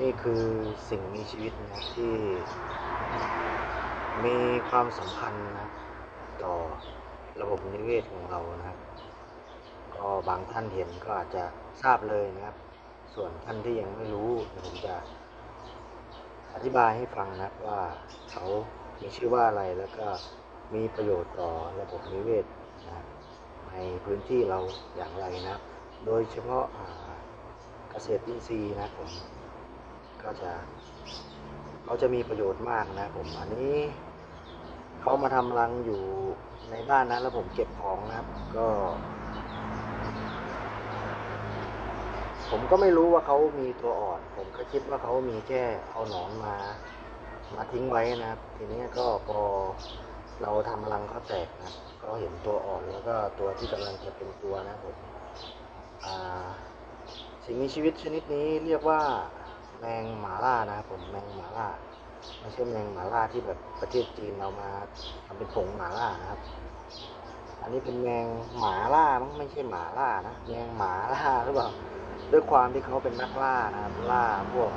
นี่คือสิ่งมีชีวิตนะที่มีความสำคัญนะต่อระบบนิเวศของเรานะครับ ก็บางท่านเห็นก็อาจจะทราบเลยนะครับ ส่วนท่านที่ยังไม่รู้ผมจะอธิบายให้ฟังนะว่าเขามีชื่อว่าอะไรแล้วก็มีประโยชน์ต่อระบบนิเวศนะในพื้นที่เราอย่างไรนะโดยเฉพาะเกษตรอินทรีย์นะผม ก็จะเขาจะมีประโยชน์มากนะผมอันนี้เขามาทำรังอยู่ในบ้านนะแล้วผมเก็บของนะครับ ก็ ผมก็ไม่รู้ว่าเขามีตัวอ่อน ผมก็คิดว่าเขามีแค่เอาหนอนมา มาทิ้งไว้นะครับ ทีนี้ก็พอเราทำรังเขาแตกนะก็เห็นตัวอ่อนแล้วก็ตัวที่กำลังจะเป็นตัวนะผมอ่าสิ่งมีชีวิตชนิดนี้เรียกว่า แมงหมาล่านะครับผมแมงหมาล่าไม่ใช่แมงหมาล่าที่แบบประเทศจีนเรามาทำเป็นผงหมาล่านะครับ อันนี้เป็นแมงหมาล่ามั้งไม่ใช่หมาล่านะแมงหมาล่าหรือเปล่าด้วยความที่เขาเป็นนักล่านะครับล่าพวก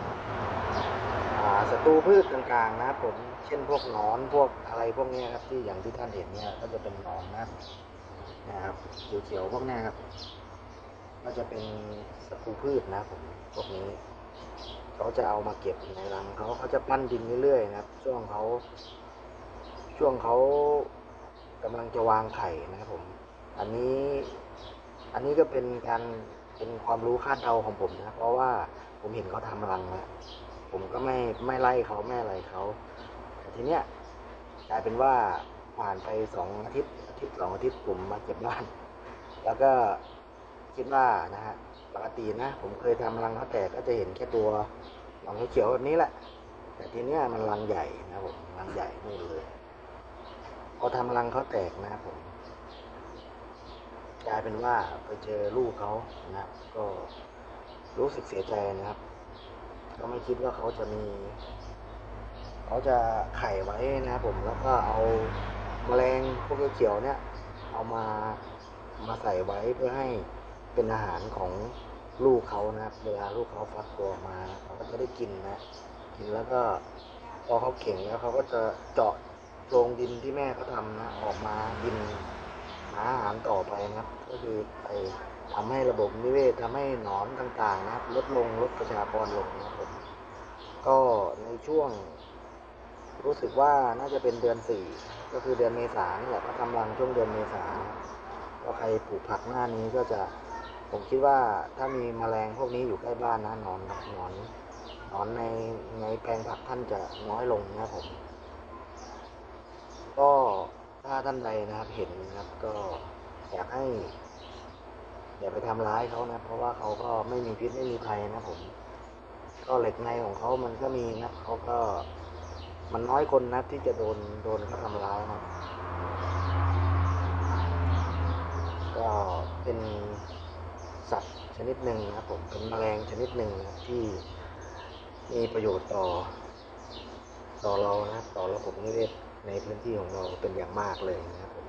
ศัตรูพืชต่างๆนะครับผมเช่นพวกหนอนพวกอะไรพวกนี้ครับที่อย่างที่ท่านเห็นเนี่ยก็จะเป็นหนอนนะนะครับเขียวๆพวกนี้ครับก็จะเป็นศัตรูพืชนะผมพวกนี้ เขาจะเอามาเก็บในรังเขาเขาจะปั้นดินเรื่อยๆนะครับ ช่วงเขาช่วงเขากำลังจะวางไข่นะครับผม อันนี้อันนี้ก็เป็นการเป็นความรู้คาดเดาของผมนะเพราะว่าผมเห็นเขาทำรังแล้วผมก็ไม่ไม่ไล่เขาไม่อะไรเขาแต่ทีเนี้ยกลายเป็นว่าผ่านไปสองอาทิตย์อาทิตย์สองอาทิตย์ผมมาเก็บบ้าน แล้วก็คิดว่านะฮะ ปกตินะ ผมเคยทำรังเขาแตกก็จะเห็นแค่ตัวหนองเขียวแบบนี้แหละ แต่ทีเนี้ยมันรังใหญ่นะผมรังใหญ่นู่นเลยพอทำรังเขาแตกนะผมกลายเป็นว่าไปเจอลูกเขานะก็รู้สึกเสียใจนะครับ ก็ไม่คิดว่าเขาจะมี เขาจะไข่ไว้นะผมแล้วก็เอาแมลงพวกเขียวเนี่ย เอามามาใส่ไว้เพื่อให้เป็นอาหารของ ลูกเขานะครับ เวลาลูกเขาฟักตัวออกมาเขาก็จะได้กินนะ กินแล้วก็พอเขาเข่งแล้วเขาก็จะเจาะโรงดินที่แม่เขาทำนะ ออกมากินหาอาหารต่อไปนะครับ ก็คือไปทำให้ระบบนิเวศทำให้หนอนต่างๆ นะครับ ลดลงลดประชากรลงนะครับผมก็ในช่วง รู้สึกว่าน่าจะเป็นเดือนสี่ก็คือเดือนเมษานี่แหละเขาทำรังช่วงเดือนเมษาก็ใครปลูกผักหน้านี้ก็จะ ผมคิดว่าถ้ามีแมลงพวกนี้อยู่ใกล้บ้านนะหนอนหนอนหนอนในในแปลงผักท่านจะน้อยลงนะผม ก็ถ้าท่านใดนะครับเห็นนะครับ ก็อยากให้อย่าไปทำร้ายเขานะ เพราะว่าเขาก็ไม่มีพิษไม่มีภัยนะผม ก็เหล็กในของเขามันก็มีนะเขาก็มันน้อยคนนะที่จะโดนโดนเขาทำร้ายนะก็เป็น สัตว์ชนิดหนึ่งนะครับผมเป็นแมลงชนิดหนึ่งนะที่มีประโยชน์ต่อ ต่อเรานะต่อระบบนิเวศในพื้นที่ของเราเป็นอย่างมากเลยนะครับผม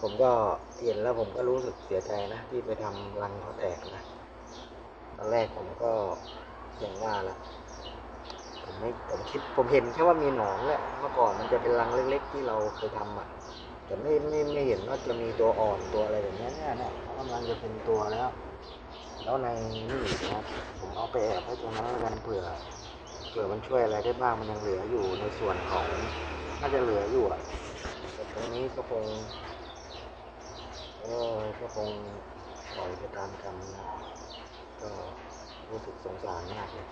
ผมก็เห็นแล้วผมก็รู้สึกเสียใจนะ ที่ไปทำรังเขาแตกนะตอนแรกผมก็อย่างว่าละผมไม่ผมคิดผมเห็นแค่ว่ามีหนอนแหละเมื่อก่อนมันจะเป็นรังเล็ก ๆ ที่เราเคยทำอะ แต่ไม่ไม่ไม่เห็นว่าจะมีตัวอ่อนตัวอะไรแบบนี้เนี่ยเนี่ยเขากำลังจะเป็นตัวแล้ว แล้วในนี่นะครับผมเอาไปแอบไว้ตรงนั้นแล้วกันเผื่อเผื่อมันช่วยอะไรได้บ้างมันยังเหลืออยู่ในส่วนของน่าจะเหลืออยู่อะแต่ตรงนี้ก็คงเออก็คงปล่อยไปตามกรรมนะก็รู้สึกสงสารมากเลย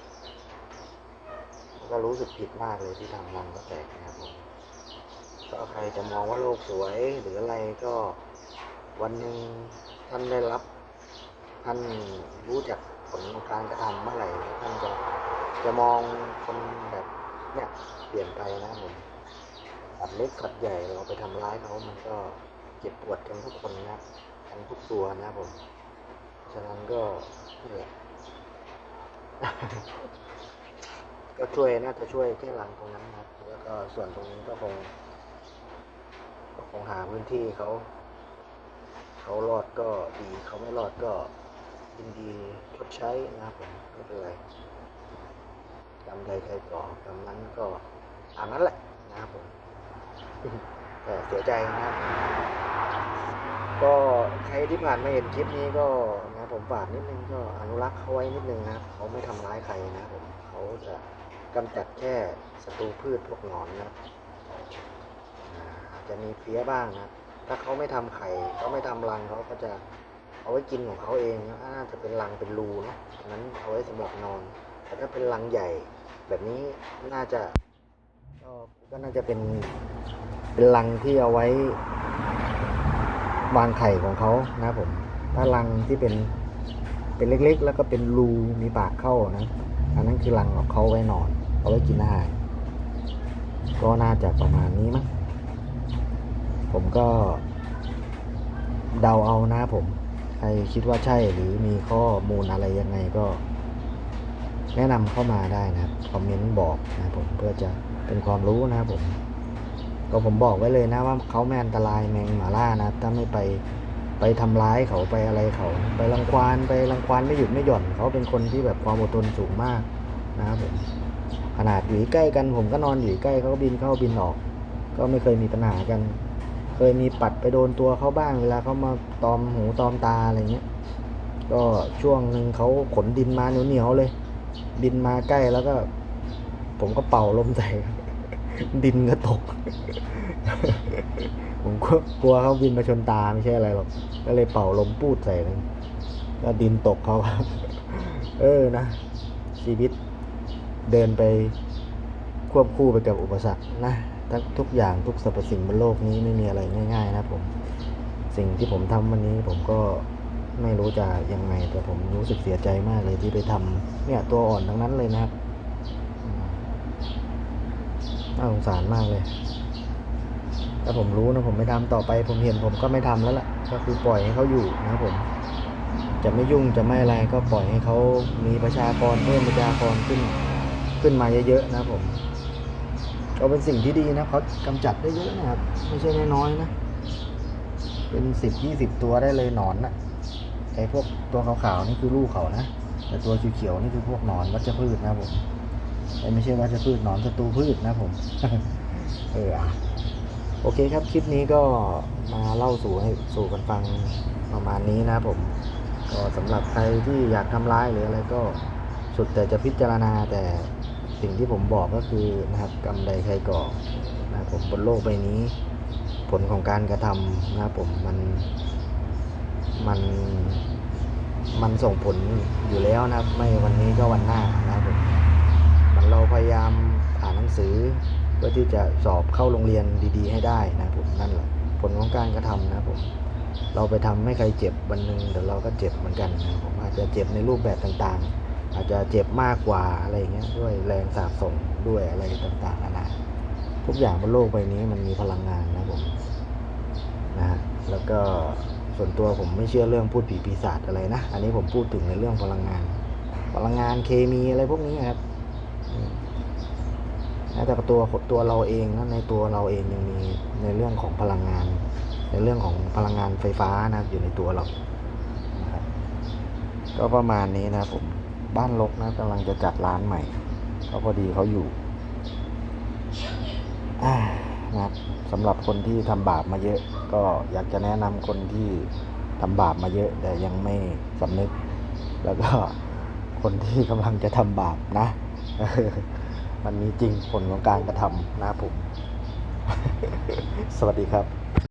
แล้วก็รู้สึกผิดมากเลยที่ทำรังก็แตกนะครับผม ก็ใครจะมองว่าโลกสวยหรืออะไรก็วันหนึ่งท่านได้รับ ท่านรู้จักผลของการกระทำเมื่อไหร่ท่านจะจะมองคนแบบเนี่ยเปลี่ยนไปนะผมสัตว์เล็กสัตว์ใหญ่เราไปทำร้ายเขามันก็เจ็บปวดกันทุกคนนะครับกันทุกตัวนะผมฉะนั้นก็เนี่แหละก็ช่วยน่าจะช่วยแค่หลังตรงนั้นนะครับ แล้วก็ส่วนตรงนี้ก็คง ก็คงหาพื้นที่เขาเขารอดก็ดีเขาไม่รอดก็ยินดีชดใช้นะครับผมไม่เป็นไรกรรมใดใครก่อกรรมนั้นก็ตามนั้นแหละนะครับผมแต่เสียใจนะครับ ก็ใครที่ผ่านมาเห็นคลิปนี้ก็นะผมฝากนิดนึงก็อนุรักษ์เขาไว้นิดนึงนะครับเขาไม่ทำร้ายใครนะครับผมเขาจะกำจัดแค่ศัตรูพืชพวกหนอนนะครับ จะมีเพี้ยบ้างนะถ้าเขาไม่ทำไข่เขาไม่ทำรังเขาก็จะเอาไว้กินของเขาเองนะน่าจะเป็นรังเป็นรูเนาะนั้นเอาไว้สำหรับนอน แต่ถ้าเป็นรังใหญ่ แบบนี้น่าจะก็ก็น่าจะเป็นเป็นรังที่เอาไว้ วางไข่ของเขานะผม ถ้ารังที่เป็นเป็นเล็กๆ แล้วก็เป็นรูมีปากเข้านะอันนั้นคือรังของเขาไว้นอน เอาไว้กินอาหารก็น่าจะประมาณนี้มั้ง ผมก็เดาเอานะผม ใครคิดว่าใช่หรือมีข้อมูลอะไรยังไงก็ แนะนำเข้ามาได้นะครับคอมเมนต์บอกนะผมเพื่อจะเป็นความรู้นะครับผม ก็ผมบอกไว้เลยนะว่าเขาไม่อันตรายแมงหมาล่านะถ้าไม่ไปไปทำร้ายเขาไปอะไรเขา ไปรังควานไปรังควานไม่หยุดไม่หย่อน เขาเป็นคนที่แบบความอดทนสูงมากนะครับผมขนาดอยู่ใกล้กันผมก็นอนอยู่ใกล้เขาก็บินเข้าบินออก ก็ไม่เคยมีปัญหากัน เคยมีปัดไปโดนตัวเขาบ้างเวลาเขามาตอมหูตอมตาอะไรเงี้ย ก็ช่วงหนึ่งเขาขนดินมาเหนียวๆเลย ดินมาใกล้แล้วก็ ผมก็เป่าลมใส่ดินก็ตก ผมก็กลัวเขาบินมาชนตาไม่ใช่อะไรหรอก ก็เลยเป่าลมปูดใส่เลยก็ดินตกเขาเออนะ ชีวิตเดินไปควบคู่ไปกับอุปสรรคนะ ทั้งทุกอย่างทุกสรรพสิ่งบนโลกนี้ไม่มีอะไรง่าย ๆ นะผม สิ่งที่ผมทำวันนี้ผมก็ไม่รู้จะยังไง แต่ผมรู้สึกเสียใจมากเลยที่ไปทำเนี่ยตัวอ่อนทั้งนั้นเลยนะครับน่าสงสารมากเลยถ้าผมรู้นะผมไม่ทำต่อไป ผมเห็นผมก็ไม่ทำแล้วล่ะ ก็คือปล่อยให้เขาอยู่นะผม จะไม่ยุ่งจะไม่อะไรก็ปล่อยให้เขามีประชากรเพิ่มประชากรขึ้น ขึ้นมาเยอะๆนะครับผม ก็เป็นสิ่งที่ดีนะเขากำจัดได้เยอะนะครับ ไม่ใช่น้อยๆนะ เป็นสิบยี่สิบตัวได้เลยหนอนนะไอ้พวกตัวขาวๆนี่คือลูกเขานะ แต่ตัวเขียวๆนี่คือพวกหนอนวัชพืชนะผมไอ้ไม่ใช่วัชพืชหนอนศัตรูพืชนะผมเออโอเคครับ คลิปนี้ก็มาเล่าสู่ให้สู่กันฟังประมาณนี้นะผม ก็สำหรับใครที่อยากทำร้ายหรืออะไรก็สุดแต่จะพิจารณาแต่ สิ่งที่ผมบอกก็คือนะครับกรรมใดใครก่อนะผมบนโลกใบนี้ ผลของการกระทำนะครับผมมันมันมันส่งผลอยู่แล้วนะครับ ไม่วันนี้ก็วันหน้านะครับผมมันเราพยายามอ่านหนังสือ เพื่อที่จะสอบเข้าโรงเรียนดี ๆ ให้ได้นะผมนั่นแหละผลของการกระทำนะผมเราไปทำให้ใครเจ็บวันหนึ่งเดี๋ยวเราก็เจ็บเหมือนกันนะผมอาจจะเจ็บในรูปแบบต่างๆ อาจจะเจ็บมากกว่าอะไรเงี้ยด้วยแรงสาบส่งด้วยอะไรต่างๆนานาทุกอย่างบนโลกใบนี้มันมีพลังงานนะผมนะฮะแล้วก็ส่วนตัวผมไม่เชื่อเรื่องพูดผีปีศาจอะไรนะ อันนี้ผมพูดถึงในเรื่องพลังงาน พลังงานเคมีอะไรพวกนี้ครับแต่ตัวตัวเราเองนะในตัวเราเองยังมีในเรื่องของพลังงาน ในเรื่องของพลังงานไฟฟ้านะครับอยู่ในตัวเรานะครับก็ประมาณนี้นะครับผม บ้านลกนะกำลังจะจัดร้านใหม่ก็พอดีเขาอยู่นะครับสำหรับคนที่ทำบาปมาเยอะ ก็อยากจะแนะนำคนที่ทำบาปมาเยอะ แต่ยังไม่สำนึก แล้วก็คนที่กำลังจะทำบาปนะ มันมีจริงผลของการกระทำนะผม สวัสดีครับ